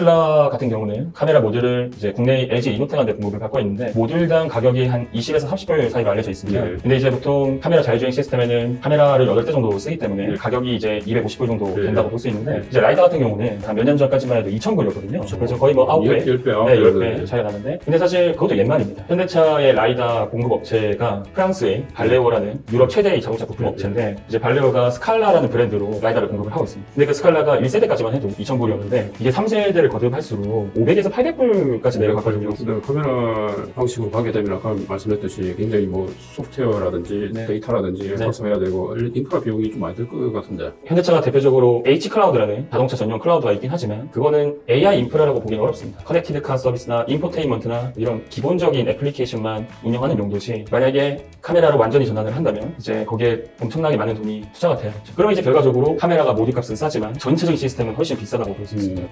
테슬라 같은 경우는 카메라 모듈을 이제 국내 LG 이노텍한테 공급을 받고 있는데 모듈당 가격이 한 20에서 30불 사이로 알려져 있습니다. 네. 근데 이제 보통 카메라 자율주행 시스템에는 카메라를 8대 정도 쓰기 때문에 네. 가격이 이제 250불 정도 네. 된다고 볼 수 있는데 네. 이제 라이더 같은 경우는 한 몇 년 전까지만 해도 2,000불이었거든요. 그래서 거의 뭐 9배 10배, 네, 10배 차이가 나는데 근데 사실 그것도 옛말입니다. 현대차의 라이다 공급 업체가 프랑스의 발레오라는 유럽 최대의 자동차 부품 네, 업체인데 이제 발레오가 스칼라라는 브랜드로 라이다를 공급을 하고 있습니다. 근데 그 스칼라가 1세대까지만 해도 2,000불이었는데 이게 3세대 를 거듭할수록 500에서 800불까지 내려갔거든요. 그 카메라 방식으로 가게 되면 아까 말씀했듯이 굉장히 뭐 소프트웨어라든지 네. 데이터라든지 네. 확보해야 되고 인프라 비용이 좀 많이 들 것 같은데. 현대차가 대표적으로 H클라우드라는 자동차 전용 클라우드가 있긴 하지만 그거는 AI 인프라라고 보기는 어렵습니다. 커넥티드 카 서비스나 인포테인먼트나 이런 기본적인 애플리케이션만 운영하는 용도지 만약에 카메라로 완전히 전환을 한다면 이제 거기에 엄청나게 많은 돈이 투자가 돼야겠죠. 그럼 이제 결과적으로 카메라가 모듈 값은 싸지만 전체적인 시스템은 훨씬 비싸다고 볼 수 있습니다. 음,